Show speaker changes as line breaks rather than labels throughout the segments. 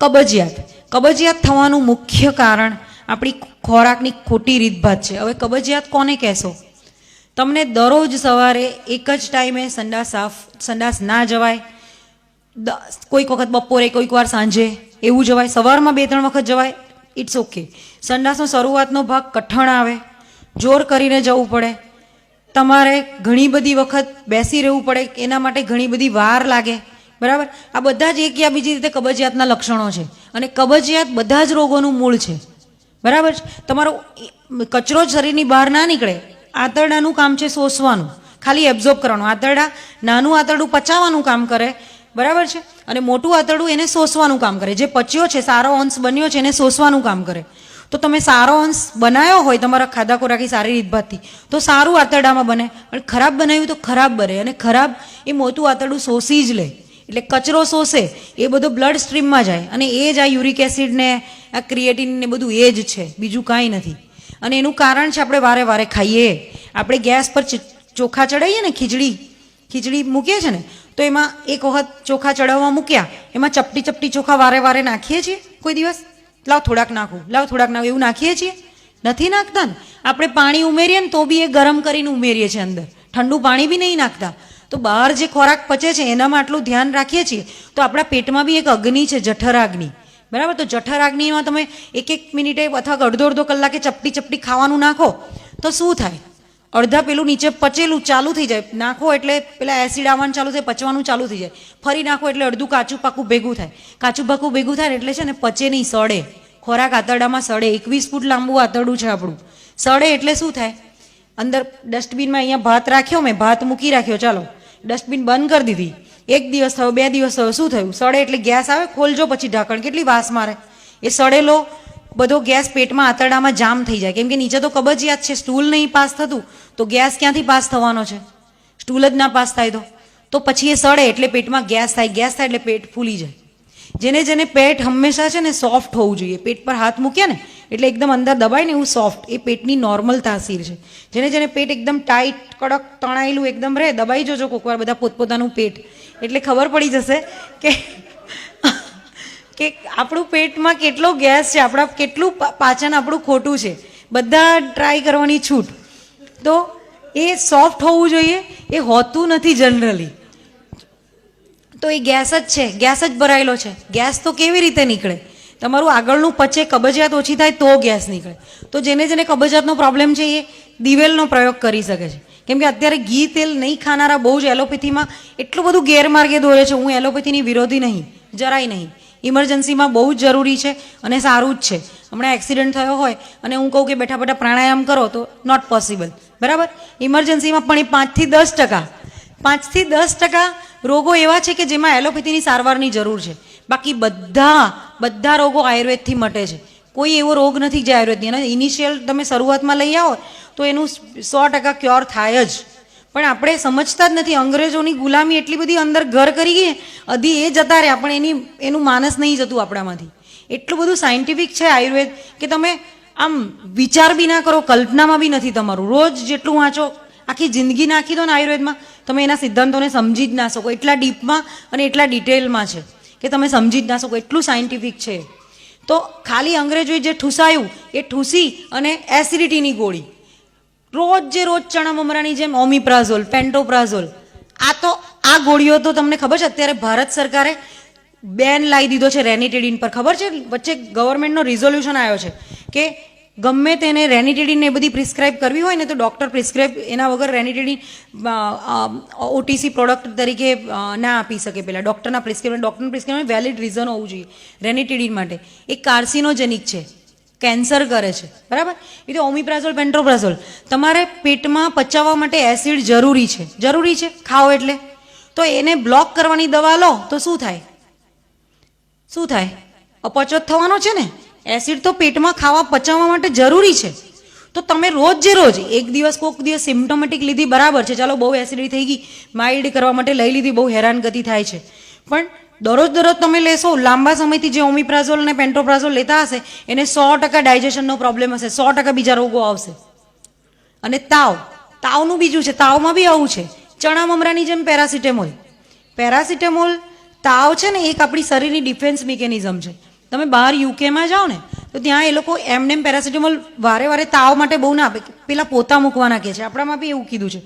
કબજિયાત. કબજિયાત થવાનું મુખ્ય કારણ આપણી ખોરાકની ખોટી રીતભાત છે. હવે કબજિયાત કોને કહેશો? તમને દરરોજ સવારે એક જ ટાઈમે સંડાસ સાફ, સંડાસ ના જવાય. કોઈક વખત બપોરે, કોઈક વાર સાંજે એવું જવાય. સવારમાં બે, ત્રણ વખત જવાય. ઇટ્સ ઓકે સંડાસનો શરૂઆતનો ભાગ કઠણ આવે. જોર કરીને જવું પડે. તમારે ઘણી બધી વખત બેસી રહેવું પડે. એના માટે ઘણી બધી વાર લાગે. બરાબર? આ બધા જ એક યા બીજી રીતે કબજિયાતના લક્ષણો છે. અને કબજિયાત બધા જ રોગોનું મૂળ છે. બરાબર છે? તમારો કચરો જ શરીરની બહાર ના નીકળે. આંતરડાનું કામ છે શોષવાનું. ખાલી એબ્ઝોર્બ કરવાનું. આંતરડા નાનું આંતરડું પચાવવાનું કામ કરે. બરાબર છે? અને મોટું આંતરડું એને શોષવાનું કામ કરે. જે પચ્યો છે, સારો અંશ બન્યો છે, એને શોષવાનું કામ કરે. તો તમે સારો અંશ બનાવ્યો હોય તમારા ખાધા ખોરાકી સારી રીતભાતથી તો સારું આંતરડામાં બને. અને ખરાબ બનાવ્યું તો ખરાબ બને. અને ખરાબ એ મોટું આંતરડું શોષી જ લે. એટલે કચરો શોષે, એ બધો બ્લડ સ્ટ્રીમમાં જાય. અને એ જ આ યુરિક એસિડને આ ક્રિએટિન ને બધું એ જ છે, બીજું કાંઈ નથી. અને એનું કારણ છે આપણે વારે વારે ખાઈએ. આપણે ગેસ પર ચોખા ચડાવીએ ને ખીચડી ખીચડી મૂકીએ છીએ ને, તો એમાં એક વખત ચોખા ચડાવવા મૂક્યા, એમાં ચપટી ચપટી ચોખા વારે વારે નાખીએ છીએ કોઈ દિવસ. લાવ થોડાક નાખું, લાવ થોડાક નાખું, એવું નાખીએ છીએ. નથી નાખતા ને. આપણે પાણી ઉમેરીએ ને તો બી એ ગરમ કરીને ઉમેરીએ છીએ અંદર. ઠંડુ પાણી બી નહીં નાખતા. તો બહાર જે ખોરાક પચે છે, એનામાં આટલું ધ્યાન રાખીએ છીએ, તો આપણા પેટમાં બી એક અગ્નિ છે, જઠરાગ્નિ. બરાબર? તો જઠરાગ્નિમાં તમે એક એક મિનિટે અથવા અડધો અડધો કલાકે ચપટી ચપટી ખાવાનું નાખો, તો શું થાય? અડધા પેલું નીચે પચેલું ચાલુ થઈ જાય. નાખો એટલે પેલા એસિડ આવવાનું ચાલુ થાય, પચવાનું ચાલુ થઈ જાય. ફરી નાખો એટલે અડધું કાચું પાકું ભેગું થાય. કાચું પાકું ભેગું થાય એટલે છે ને પચે નહીં, સડે. ખોરાક આંતરડામાં સડે. એકવીસ ફૂટ લાંબુ આંતરડું છે આપણું. સડે એટલે શું થાય? અંદર ડસ્ટબિનમાં અહીંયા ભાત રાખ્યો, મેં ભાત મૂકી રાખ્યો. ચાલો. ડસ્ટબિન બંધ કરી દીધી. એક દિવસ થયો, બે દિવસ થયો, શું થયું? સડે એટલે ગેસ આવે, ખોલજો પછી ઢાંકણ, કેટલી વાસ મારે? એ સડેલો બધો ગેસ પેટમાં આંતરડામાં જામ થઈ જાય. કેમ કે નીચે તો કબજિયાત છે, સ્ટૂલ નહીં પાસ થતું, તો ગેસ ક્યાંથી પાસ થવાનો છે? સ્ટૂલ જ ના પાસ થાય તો. તો પછી એ સડે એટલે પેટમાં ગેસ થાય ગેસ થાય એટલે પેટ ફૂલી જાય. જેને જેને પેટ હંમેશા છે ને સોફ્ટ હોવું જોઈએ, પેટ પર હાથ મૂક્યા ને એટલે એકદમ અંદર દબાય ને એવું સોફ્ટ એ પેટની નોર્મલ તાસીર છે. જેને જેને પેટ એકદમ ટાઈટ કડક, તણાયેલું એકદમ રહે, દબાઈ જોજો કોકવાર બધા પોતપોતાનું પેટ. એટલે ખબર પડી જશે કે કે આપણું પેટમાં કેટલો ગેસ છે, આપણા કેટલું પાચન આપણું ખોટું છે. બધા ટ્રાય કરવાની છૂટ. તો એ સોફ્ટ હોવું જોઈએ, એ હોતું નથી જનરલી તો એ ગેસ જ છે, ગેસ જ ભરાયેલો છે. ગેસ તો કેવી રીતે નીકળે? તમારું આગળનું પચે, કબજિયાત ઓછી થાય તો ગેસ નીકળે. તો જેને જેને કબજિયાતનો પ્રોબ્લેમ છે એ દિવેલનો પ્રયોગ કરી શકે છે. કેમ કે અત્યારે ઘી તેલ નહીં ખાનારા બહુ જ એલોપેથીમાં એટલું બધું ગેરમાર્ગે દોરે છે. હું એલોપેથીની વિરોધી નહીં, જરાય નહીં. ઇમરજન્સીમાં બહુ જ જરૂરી છે અને સારું જ છે. હમણાં એક્સિડન્ટ થયો હોય અને હું કહું કે બેઠા બેઠા પ્રાણાયામ કરો તો નોટ પોસિબલ બરાબર? ઇમરજન્સીમાં પણ એ પાંચથી દસ ટકા, પાંચથી દસ ટકા રોગો એવા છે કે જેમાં એલોપેથીની સારવારની જરૂર છે. બાકી બધા બધા રોગો આયુર્વેદથી મટે છે. કોઈ એવો રોગ નથી જે આયુર્વેદની. અને ઇનિશિયલ તમે શરૂઆતમાં લઈ આવો તો એનું સો ટકા ક્યોર થાય જ. પણ આપણે સમજતા જ નથી. અંગ્રેજોની ગુલામી એટલી બધી અંદર ઘર કરી ગઈ, અધી એ જતા રહ્યા, પણ એની, એનું માનસ નહીં જતું આપણામાંથી. એટલું બધું સાયન્ટિફિક છે આયુર્વેદ કે તમે આમ વિચાર બી ના કરો, કલ્પનામાં બી નથી તમારું. રોજ જેટલું વાંચો, આખી જિંદગી નાખી દો ને આયુર્વેદમાં, તમે એના સિદ્ધાંતોને સમજી જ ના શકો. એટલા ડીપમાં અને એટલા ડિટેલમાં છે. કે તમે સમજી જ ના શકો, એટલું સાયન્ટિફિક છે. તો ખાલી અંગ્રેજોએ જે ઠૂસાયું, એ ઠૂસી અને એસિડિટીની ગોળી. રોજ જે રોજ ચણા મમરાની જેમ ઓમિપ્રાઝોલ પેન્ટોપ્રાઝોલ આ તો, આ ગોળીઓ તો તમને ખબર છે, અત્યારે ભારત સરકારે બેન લાવી દીધો છે, રેનિટેડિન પર. ખબર છે, વચ્ચે ગવર્મેન્ટનો રિઝોલ્યુશન આવ્યો છે કે ગમે તેને રેનિટેડિન એ બધી પ્રિસ્ક્રાઇબ કરવી હોય ને તો ડૉક્ટર પ્રિસ્ક્રાઇબ એના વગર રેનિટેડિન ઓટીસી પ્રોડક્ટ તરીકે ના આપી શકે પહેલાં ડૉક્ટરના પ્રિસ્ક્રિપ્શન ડૉક્ટરના પ્રિસ્ક્રિપ્શન વેલિડ રીઝન હોવું જોઈએ રેનિટેડિન માટે. એ કાર્સિનોજેનિક છે. કેન્સર કરે છે. બરાબર? એ તો ઓમિપ્રાઝોલ પેન્ટ્રોપ્રાઝોલ તમારે પેટમાં પચાવવા માટે એસિડ જરૂરી છે. જરૂરી છે. ખાઓ એટલે. તો એને બ્લોક કરવાની દવા લો તો શું થાય? શું થાય? અપચો થવાનો છે ને? એસિડ તો પેટમાં ખાવા પચાવવા માટે જરૂરી છે. તો તમે રોજ જે રોજ એક દિવસ કોઈક દિવસ સિમ્ટોમેટિક લીધી બરાબર છે, ચાલો બહુ એસિડિટી થઈ ગઈ માઇલ્ડ કરવા માટે લઈ લીધી, બહુ હેરાનગતિ થાય છે. પણ દરરોજ દરરોજ તમે લેશો, લાંબા સમયથી જે ઓમિપ્રાઝોલ અને પેન્ટોપ્રાઝોલ લેતા હશે, એને સો ટકા ડાયજેશનનો પ્રોબ્લેમ હશે, સો ટકા બીજા રોગો આવશે. અને તાવ, તાવનું બીજું છે, તાવમાં બી આવું છે. ચણા મમરાની જેમ પેરાસિટેમોલ પેરાસિટેમોલ તાવ છે ને, એક આપણી શરીરની ડિફેન્સ મિકેનિઝમ છે. તમે બહાર યુકેમાં જાઓ ને તો ત્યાં એ લોકો એમનેમ પેરાસિટામોલ વારે વારે તાવ માટે બહુ ના આપે. પેલા પોતા મૂકવાના કહે છે. આપણામાં બી એવું કીધું છે.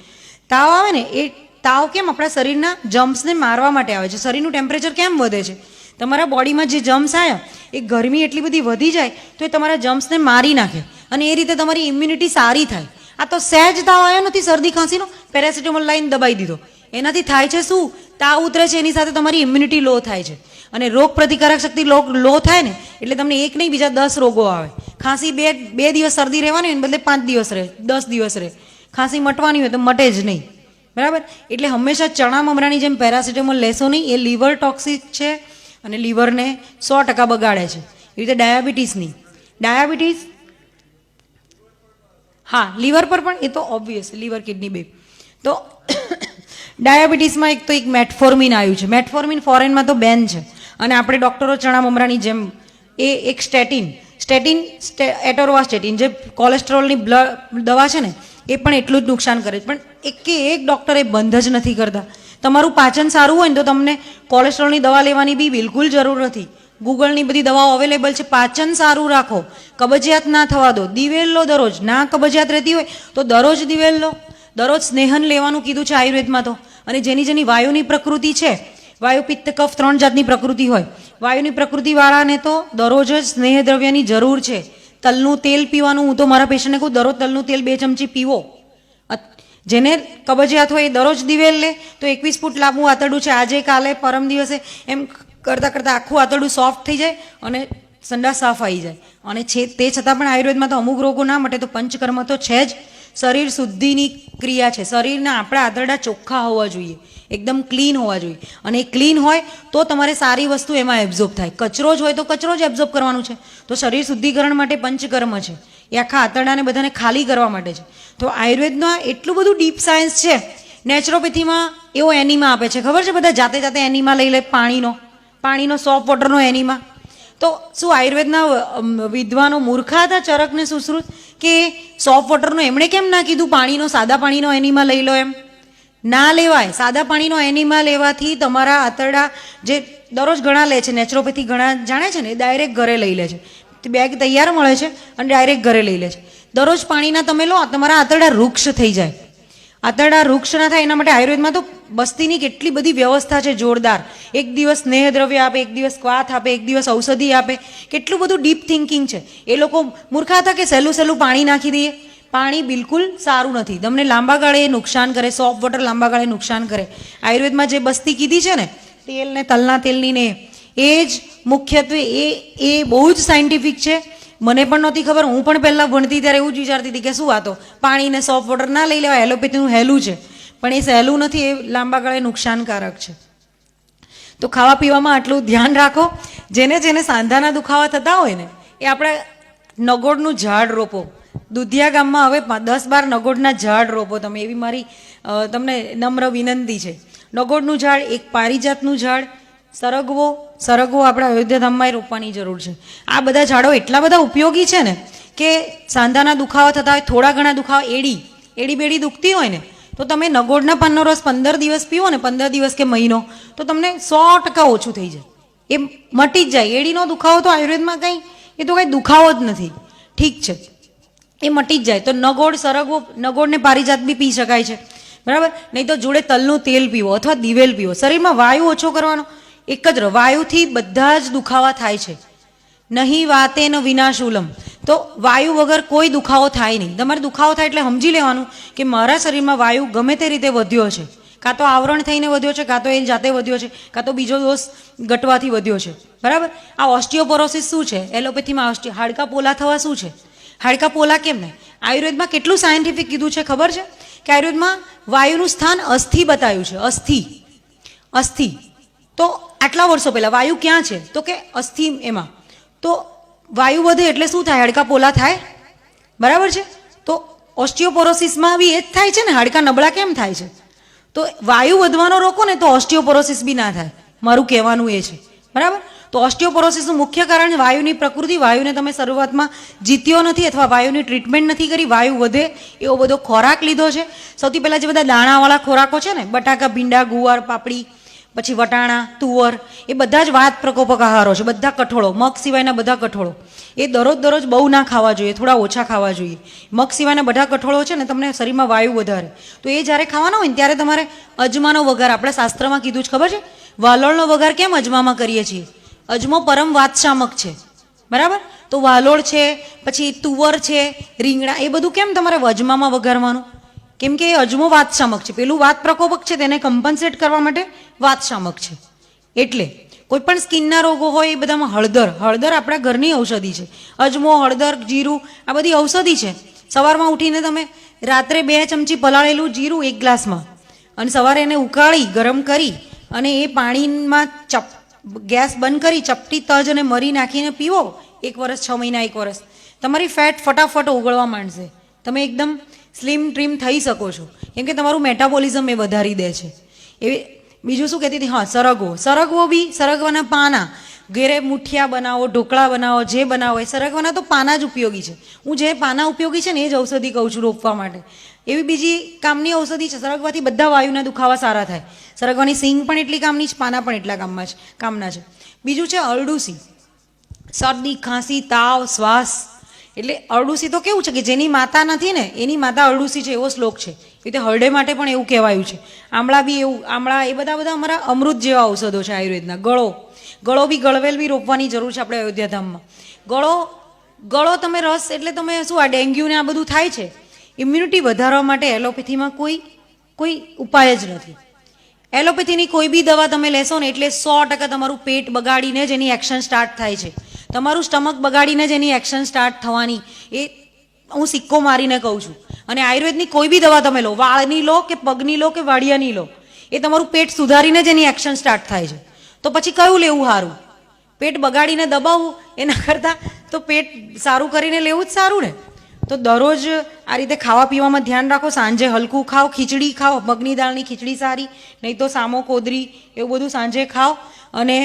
તાવ આવે ને, એ તાવ કેમ આપણા શરીરના જમ્પ્સને મારવા માટે આવે છે? શરીરનું ટેમ્પરેચર કેમ વધે છે? તમારા બોડીમાં જે જમ્સ આવ્યા એ ગરમી એટલી બધી વધી જાય, તો એ તમારા જમ્પ્સને મારી નાખે. અને એ રીતે તમારી ઇમ્યુનિટી સારી થાય. આ તો સહેજ તાવ આવ્યો નથી, શરદી ખાંસીનો? પેરાસિટામોલ લાઈન દબાઈ દીધો. એનાથી થાય છે શું? તાવ ઉતરે છે, એની સાથે તમારી ઇમ્યુનિટી લો થાય છે. અને રોગ પ્રતિકારક શક્તિ લો લો થાય ને, એટલે તમને એક નહીં, બીજા દસ રોગો આવે. ખાંસી બે બે દિવસ શરદી રહેવાની હોય ને, બદલે પાંચ દિવસ રહે, દસ દિવસ રહે. ખાંસી મટવાની હોય તો મટે જ નહીં. બરાબર? એટલે હંમેશા ચણા મમરાની જેમ પેરાસિટેમોલ લેશો નહીં, એ લીવર ટોક્સિક છે અને લીવરને સો ટકા બગાડે છે. એ રીતે ડાયાબિટીસની. ડાયાબિટીસ, હા, લીવર પર પણ એ તો ઓબ્વિયસ લીવર, કિડની બે. તો ડાયાબિટીસમાં એક તો એક મેટફોર્મિન આવ્યું છે. મેટફોર્મિન ફોરેનમાં તો બેન છે. અને આપણે ડૉક્ટરો ચણા મમરાની જેમ, એ એક સ્ટેટિન સ્ટેટિન એટોરવાસ્ટેટિન જે કોલેસ્ટ્રોલની બ્લડ દવા છે ને, એ પણ એટલું જ નુકસાન કરે છે. પણ એકે એક ડૉક્ટર એ બંધ જ નથી કરતા. તમારું પાચન સારું હોય ને તો તમને કોલેસ્ટ્રોલની દવા લેવાની બી બિલકુલ જરૂર નથી. ગૂગલની બધી દવાઓ અવેલેબલ છે. પાચન સારું રાખો. કબજિયાત ના થવા દો. દિવેલ લો દરરોજ, ના કબજિયાત રહેતી હોય તો દરરોજ દિવેલ લો. દરરોજ સ્નેહન લેવાનું કીધું છે આયુર્વેદમાં તો. અને જેની જેની વાયુની પ્રકૃતિ છે વાયુ પિત્ત કફ ત્રણ જાતની પ્રકૃતિ હોય. વાયુની પ્રકૃતિવાળાને તો દરરોજ જ સ્નેહ દ્રવ્યની જરૂર છે. તલનું તેલ પીવાનું, હું તો મારા પેશન્ટને કહું, દરરોજ તલનું તેલ બે ચમચી પીવો. જેને કબજિયાત હોય એ દરરોજ દિવેલ લે, તો એકવીસ ફૂટ લાંબુ આતરડું છે. આજે, કાલે, પરમ દિવસે એમ કરતાં કરતાં આખું આતરડું સોફ્ટ થઈ જાય અને સંડા સાફ આવી જાય. અને છે, તે છતાં પણ આયુર્વેદમાં તો અમુક રોગો ના મટે તો પંચકર્મ તો છે જ. શરીર શુદ્ધિની ક્રિયા છે. શરીરના આપણા આંતરડા ચોખ્ખા હોવા જોઈએ. એકદમ ક્લીન હોવા જોઈએ. અને એ ક્લીન હોય તો તમારે સારી વસ્તુ એમાં એબ્ઝોર્બ થાય. કચરો જ હોય તો કચરો જ એબ્ઝોર્બ કરવાનું છે. તો શરીર શુદ્ધિકરણ માટે પંચકર્મ છે. એ આખા આંતરડાને બધાને ખાલી કરવા માટે છે. તો આયુર્વેદમાં એટલું બધું ડીપ સાયન્સ છે. નેચરોપેથીમાં એવો એનિમા આપે છે. ખબર છે બધા જાતે જાતે એનિમા લઈ લે પાણીનો? પાણીનો સોફ્ટ વોટરનો એનિમા તો શું આયુર્વેદના વિદ્વાનો મૂર્ખા હતા, ચરકને સુશ્રુત? કે સોફ્ટ વોટરનો એમણે કેમ ના કીધું? પાણીનો, સાદા પાણીનો એનિમા લઈ લો એમ. ના લેવાય. સાદા પાણીનો એનિમા લેવાથી તમારા આંતરડા જે દરરોજ ઘણા લે છે નેચરોપેથી ઘણા જાણે છે ને, એ ડાયરેક્ટ ઘરે લઈ લે છે. બેગ તૈયાર મળે છે અને ડાયરેક્ટ ઘરે લઈ લે છે. દરરોજ પાણીના તમે લો તમારા આંતરડા વૃક્ષ થઈ જાય. આંતરડા વૃક્ષ ના થાય એના માટે આયુર્વેદમાં તો બસ્તીની કેટલી બધી વ્યવસ્થા છે, જોરદાર. એક દિવસ સ્નેહ દ્રવ્ય આપે, એક દિવસ ક્વાથ આપે, એક દિવસ ઔષધિ આપે. કેટલું બધું ડીપ થિંકિંગ છે. એ લોકો મૂર્ખા હતા કે સહેલું સહેલું પાણી નાખી દઈએ? પાણી બિલકુલ સારું નથી. તમને લાંબા ગાળે નુકસાન કરે સોફ્ટ વોટર લાંબા ગાળે નુકસાન કરે. આયુર્વેદમાં જે બસ્તી કીધી છે ને, તેલ ને તલના તેલની ને એ જ મુખ્યત્વે એ એ બહુ જ સાયન્ટિફિક છે. મને પણ નહોતી ખબર, હું પણ પહેલાં ભણતી ત્યારે એવું જ વિચારતી હતી કે શું વાતો પાણીને સોફ્ટ વોટર ના લઈ લેવાય, એલોપેથીનું હેલું છે. પણ એ સહેલું નથી, એ લાંબા ગાળે નુકસાનકારક છે. તો ખાવા પીવામાં આટલું ધ્યાન રાખો. જેને જેને સાંધાના દુખાવા થતા હોય ને, એ આપણે નગોડનું ઝાડ રોપો. દુધિયા ગામમાં હવે દસ બાર નગોડના ઝાડ રોપો તમે. એવી મારી તમને નમ્ર વિનંતી છે. નગોડનું ઝાડ, એક પારિજાતનું ઝાડ, સરગવો સરગવો આપણા અયોધ્યાધામમાં રોપવાની જરૂર છે. આ બધા ઝાડો એટલા બધા ઉપયોગી છે ને કે સાંધાના દુખાવા થતા હોય, થોડા ઘણા દુખાવા, એડી એડી બેડી દુખતી હોય ને, તો તમે નગોડના પાનનો રસ પંદર દિવસ પીવો ને, પંદર દિવસ કે મહિનો, તો તમને સો ટકા ઓછું થઈ જાય. એ મટી જ જાય. એડીનો દુખાવો તો આયુર્વેદમાં કંઈ, એ તો કંઈ દુખાવો જ નથી. ઠીક છે. એ મટી જ જાય. તો નગોળ સરગવો, નગોળને પારિજાત બી પી શકાય છે. બરાબર? નહીં તો જોડે તલનું તેલ પીવો અથવા દિવેલ પીવો. શરીરમાં વાયુ ઓછો કરવાનો. એક જ વાયુથી બધા જ દુખાવા થાય છે. નહીં વાતે ન વિનાશુલમ. તો વાયુ વગર કોઈ દુખાવો થાય નહીં. તમારે દુખાવો થાય એટલે સમજી લેવાનું કે મારા શરીરમાં વાયુ ગમે તે રીતે વધ્યો છે. કાં તો આવરણ થઈને વધ્યો છે, કાં તો એ જાતે વધ્યો છે, કાં તો બીજો દોષ ગટવાથી વધ્યો છે. બરાબર? આ ઓસ્ટિયોપોરોસિસ શું છે? એલોપેથીમાં ઓસ્ટિયો હાડકા પોલા થવા શું છે? હાડકા પોલા કેમ ને આયુર્વેદમાં કેટલું સાયન્ટિફિક કીધું છે ખબર છે? કે આયુર્વેદમાં વાયુનું સ્થાન અસ્થિ બતાવ્યું છે, અસ્થિ. અસ્થિ. તો આટલા વર્ષો પહેલાં વાયુ ક્યાં છે? તો કે અસ્થિ એમાં. તો વાયુ વધે એટલે શું થાય? હાડકા પોલા થાય. બરાબર છે? તો ઓસ્ટિયોપોરોસિસમાં બી એ જ થાય છે ને? હાડકા નબળા કેમ થાય છે? તો વાયુ વધવાનો રોકો ને તો ઓસ્ટિયોપોરોસિસ બી ના થાય. મારું કહેવાનું એ છે. બરાબર? તો ઓસ્ટિયોપોરોસિસનું મુખ્ય કારણ વાયુની પ્રકૃતિ. વાયુને તમે શરૂઆતમાં જીત્યો નથી અથવા વાયુની ટ્રીટમેન્ટ નથી કરી, વાયુ વધે એવો બધો ખોરાક લીધો છે. સૌથી પહેલાં જે બધા દાણાવાળા ખોરાકો છે ને, બટાકા, ભીંડા, ગુવાર, પાપડી, પછી વટાણા, તુવર, એ બધા જ વાત પ્રકોપક આહારો છે. બધા કઠોળો, મગ સિવાયના બધા કઠોળો. એ દરરોજ દરરોજ બહુ ના ખાવા જોઈએ, થોડા ઓછા ખાવા જોઈએ. મગ સિવાયના બધા કઠોળો છે ને, તમને શરીરમાં વાયુ વધારે. તો એ જ્યારે ખાવાના હોય ને, ત્યારે તમારે અજમાનો વઘાર, આપણે શાસ્ત્રમાં કીધું જ ખબર છે? વાલોળનો વઘાર કેમ અજમામાં કરીએ છીએ? અજમો પરમ વાતશામક છે. બરાબર? તો વાલોળ છે, પછી તુવર છે, રીંગણા, એ બધું કેમ તમારે અજમામાં વઘારવાનું? કેમ કે એ અજમો વાતશામક છે. પેલું વાત પ્રકોપક છે, તેને કમ્પન્સેટ કરવા માટે વાતશામક છે. એટલે કોઈ પણ સ્કિનના રોગો હોય એ બધામાં હળદર. હળદર આપણા ઘરની ઔષધિ છે. અજમો, હળદર, જીરું, આ બધી ઔષધિ છે. સવારમાં ઉઠીને તમે રાત્રે બે ચમચી પલાળેલું જીરું એક ગ્લાસમાં અને સવારે એને ઉકાળી, ગરમ કરી અને એ પાણીમાં ચપ ગેસ બંધ કરી, ચપટી તજ અને મરી નાખીને પીવો. એક વર્ષ છ મહિના, એક વર્ષ તમારી ફેટ ફટાફટ ઓગળવા માંડશે. તમે એકદમ સ્લિમ ટ્રીમ થઈ શકો છો. કેમ કે તમારું મેટાબોલિઝમ એ વધારી દે છે. એ બીજું શું કહેતી હતી? હા, સરગવો. સરગવો બી સરગવાના પાના. ઘેરે મુઠિયા બનાવો, ઢોકળા બનાવો, જે બનાવો, એ સરગવાના તો પાના જ ઉપયોગી છે. હું જે પાના ઉપયોગી છે ને એ જ ઔષધિ કહું છું રોપવા માટે. એવી બીજી કામની ઔષધિ છે, સરગવાથી બધા વાયુના દુખાવા સારા થાય. સરગવાની સિંગ પણ એટલી કામની છે, પાના પણ એટલા કામમાં છે, કામના છે. બીજું છે અરડુસી. શરદી, ખાંસી, તાવ, શ્વાસ. એટલે અરડુસી તો કેવું છે કે જેની માતા નથી ને, એની માતા અરડુસી છે, એવો શ્લોક છે. એ રીતે હરડે માટે પણ એવું કહેવાયું છે. આમળા બી એવું, આમળા એ બધા બધા અમારા અમૃત જેવા ઔષધો છે આયુર્વેદના, ગળો. ગળો બી ગળવેલ બી રોપવાની જરૂર છે આપણે અયોધ્યાધામમાં. ગળો ગળો તમે રસ એટલે તમે શું આ ડેન્ગ્યુ ને આ બધું થાય છે? ઇમ્યુનિટી વધારવા માટે એલોપેથીમાં કોઈ કોઈ ઉપાય જ નથી. એલોપેથીની કોઈ બી દવા તમે લેશો ને એટલે સો ટકા તમારું પેટ બગાડીને જ એની એક્શન સ્ટાર્ટ થાય છે. તમારું સ્ટમક બગાડીને જ એની એક્શન સ્ટાર્ટ થવાની. એ હું સિક્કો મારીને કહું છું. અને આયુર્વેદની કોઈ બી દવા તમે લો, વાળની લો કે પગની લો કે વાડિયાની લો, એ તમારું પેટ સુધારીને જ એની એક્શન સ્ટાર્ટ થાય છે. તો પછી કયું લેવું સારું પેટ બગાડીને દબાવવું એના કરતાં તો પેટ સારું કરીને લેવું જ સારું ને. તો દરરોજ આ રીતે ખાવા પીવામાં ધ્યાન રાખો, સાંજે હલકું ખાઓ, ખીચડી ખાઓ, મગની દાળની ખીચડી સારી, નહીં તો સામો કોદરી, એવું બધું સાંજે ખાઓ અને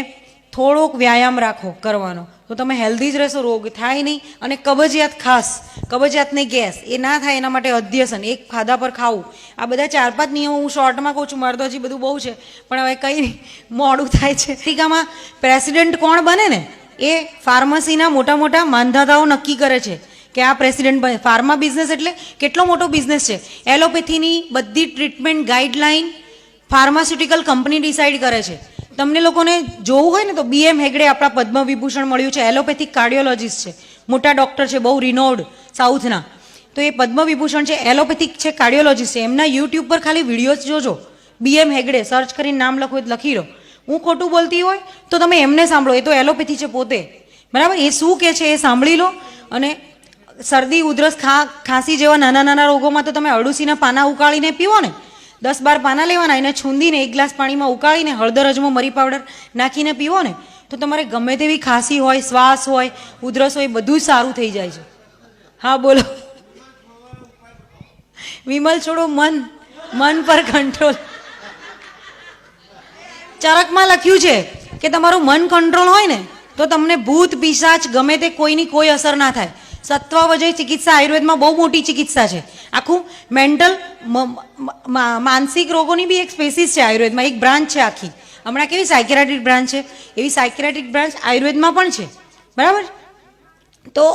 થોડોક વ્યાયામ રાખો કરવાનો. તો તમે હેલ્ધી જ રહેશો, રોગ થાય નહીં. અને કબજિયાત ખાસ કબજિયાતને ગેસ, એ ના થાય એના માટે અધ્યસન, એક ખાધા પર ખાવું. આ બધા ચાર પાંચ નિયમો હું શોર્ટમાં કહું છું, મારે તો હજી બધું બહુ છે. પણ હવે કંઈ નહીં, મોડું થાય છે. ટીકામાં પ્રેસિડેન્ટ કોણ બને ને? એ ફાર્મસીના મોટા મોટા માંધાતાઓ નક્કી કરે છે કે આ પ્રેસિડેન્ટ બને. ફાર્મા બિઝનેસ એટલે કેટલો મોટો બિઝનેસ છે? એલોપેથીની બધી treatment guideline pharmaceutical company decide કરે છે. તમને લોકોને જોવું હોય ને તો બીએમ હેગડે આપણા પદ્મ વિભૂષણ મળ્યું છે. એલોપેથિક કાર્ડિયોલોજીસ્ટ છે. મોટા ડૉક્ટર છે, બહુ રિનોડ સાઉથના. તો એ પદ્મ વિભૂષણ છે, એલોપેથિક છે, કાર્ડિયોલોજીસ્ટ છે. એમના યુટ્યુબ પર ખાલી વિડીયોઝ જોજો. બીએમ હેગડે સર્ચ કરીને નામ લખો લખી લો હું ખોટું બોલતી હોય તો તમે એમને સાંભળો. એ તો એલોપેથી છે પોતે. બરાબર? એ શું કહે છે એ સાંભળી લો. અને શરદી, ઉધરસ, ખા, ખાંસી જેવા નાના નાના રોગોમાં તો તમે અડુસીના પાના ઉકાળીને પીવો ને દસ બાર પાના લેવાના, એને છૂંદીને એક ગ્લાસ પાણીમાં ઉકાળીને હળદર, અજમો, મરી પાવડર નાખીને પીવો ને, તો તમારે ગમે તેવી ખાંસી હોય, શ્વાસ હોય, ઉધરસ હોય બધું સારું થઈ જાય છે. હા, બોલો. વિમલ, છોડો, મન. મન પર કંટ્રોલ ચરકમાં લખ્યું છે કે તમારું મન કંટ્રોલ હોય ને, તો તમને ભૂત, પિશાચ ગમે તે કોઈની કોઈ અસર ના થાય. સત્વાવજય ચિકિત્સા આયુર્વેદમાં બહુ મોટી ચિકિત્સા છે. આખું મેન્ટલ માનસિક રોગોની બી એક સ્પેસિસ છે આયુર્વેદમાં. એક બ્રાન્ચ છે આખી. હમણાં કેવી સાયકેરાટિક બ્રાન્ચ છે? એવી સાયકેરાટિક બ્રાન્ચ આયુર્વેદમાં પણ છે. બરાબર? તો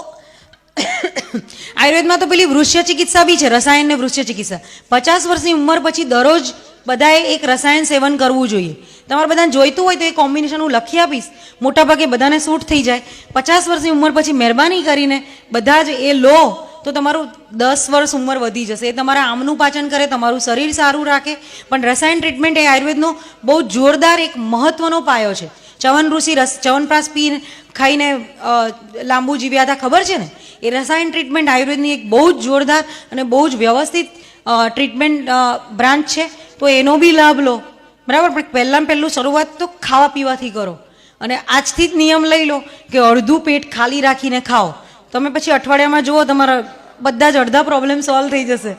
આયુર્વેદમાં તો પેલી વૃક્ષ ચિકિત્સા બી છે, રસાયણ ને વૃશ્ય ચિકિત્સા પચાસ વર્ષની ઉંમર પછી દરરોજ બધાએ એક રસાયણ સેવન કરવું જોઈએ. તમારે બધાને જોઈતું હોય તો એ કોમ્બિનેશન હું લખી આપીશ. મોટાભાગે બધાને સૂટ થઈ જાય. પચાસ વર્ષની ઉંમર પછી મહેરબાની કરીને બધા જ એ લો, તો તમારું દસ વર્ષ ઉંમર વધી જશે. એ તમારા આમનું પાચન કરે, તમારું શરીર સારું રાખે. પણ રસાયણ ટ્રીટમેન્ટ એ આયુર્વેદનો બહુ જોરદાર એક મહત્વનો પાયો છે. ચવન ઋષિ રસ, ચવનપ્રાસ પી ખાઈને લાંબુ જીવ્યા હતા, ખબર છે ને? એ રસાયણ ટ્રીટમેન્ટ આયુર્વેદની એક બહુ જ જોરદાર અને બહુ જ વ્યવસ્થિત ટ્રીટમેન્ટ બ્રાન્ચ છે. તો એનો બી લાભ લો. બરાબર? પણ પહેલાં પહેલું શરૂઆત તો ખાવા પીવાથી કરો. અને આજથી જ નિયમ લઈ લો કે અડધું પેટ ખાલી રાખીને ખાઓ. તમે પછી અઠવાડિયામાં જુઓ, તમારા બધા જ અડધા પ્રોબ્લેમ સોલ્વ થઈ જશે.